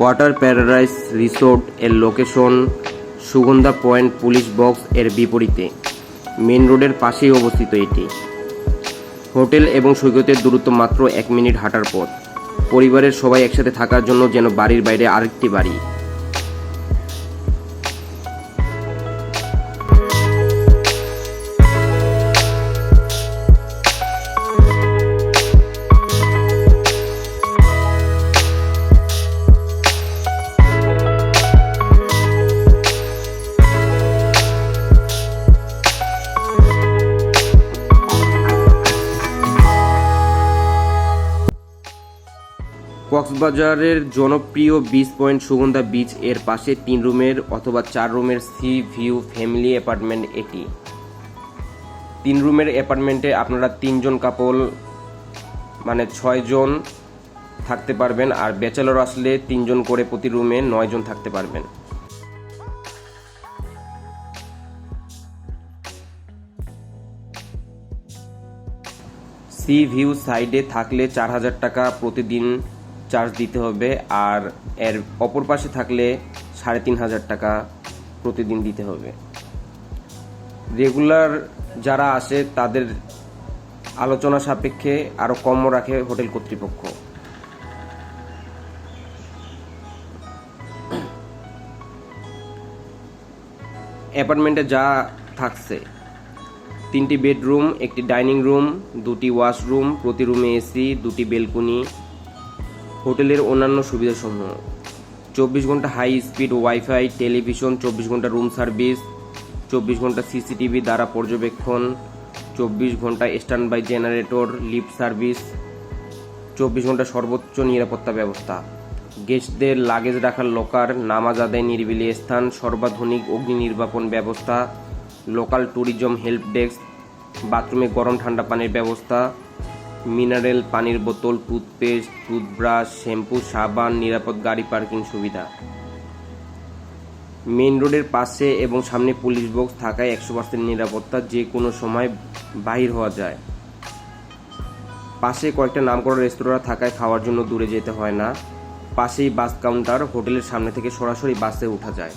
Water paradise resort এর location Sugandha point police box এর বিপরীতে। মেন রোডের পাশেই অবস্থিত এটি। হোটেল এবং সৈকতের দূরত্ব মাত্র এক মিনিট হাঁটার পথ। পরিবারের সবাই একসাথে থাকার জন্য যেন বাড়ির বাইরে আরেকটি বাড়ি। কক্সবাজারের জনপ্রিয় বিচ পয়েন্ট সুগন্ধা বিচ এর পাশে তিন রুমের অথবা চার রুমের সি ভিউ ফ্যামিলি অ্যাপার্টমেন্ট এটি। তিন রুমের অ্যাপার্টমেন্টে আপনারা তিনজন কাপল মানে ছয়জন থাকতে পারবেন আর ব্যাচেলর আসলে তিনজন করে প্রতি রুমে নয়জন থাকতে পারবেন। সি ভিউ সাইডে থাকলে চার হাজার টাকা প্রতিদিন চার্জ দিতে হবে আর এর অপর পাশে থাকলে সাড়ে তিন হাজার টাকা প্রতিদিন দিতে হবে। রেগুলার যারা আসে, তাদের আলোচনা সাপেক্ষে আরও কমও রাখে হোটেল কর্তৃপক্ষ। অ্যাপার্টমেন্টে যা থাকছে, তিনটি বেডরুম একটি ডাইনিং রুম দুটি ওয়াশরুম প্রতি রুমে এসি দুটি বেলকনি হোটেলের অন্যান্য সুবিধাসমূহ। চব্বিশ ঘণ্টা হাই স্পিড ওয়াইফাই টেলিভিশন চব্বিশ ঘণ্টা রুম সার্ভিস চব্বিশ ঘণ্টা সিসিটিভি দ্বারা পর্যবেক্ষণ, চব্বিশ ঘণ্টা stand by generator lift service চব্বিশ ঘণ্টা সর্বোচ্চ নিরাপত্তা ব্যবস্থা। গেস্টদের লাগেজ রাখার লোকার নামাজ আদায় নিরিবিলি স্থান, সর্বাধুনিক অগ্নি নির্বাপন ব্যবস্থা লোকাল ট্যুরিজম হেল্প ডেস্ক বাথরুমে গরম ঠান্ডা পানির ব্যবস্থা মিনারেল, পানির বোতল, টুথপেস্ট, টুথব্রাশ, শ্যাম্পু, সাবান, নিরাপদ গাড়ি, পার্কিং সুবিধা। মেইন রোডের পাশে এবং সামনে পুলিশ বক্স থাকায় একশো পার্সেন্ট নিরাপত্তা যে কোনো সময় বাহির হওয়া যায়। পাশে কয়েকটা নামকরা রেস্তোরাঁ থাকায় খাওয়ার জন্য দূরে যেতে হয় না। পাশেই বাস কাউন্টার হোটেলের সামনে থেকে সরাসরি বাসে ওঠা যায়।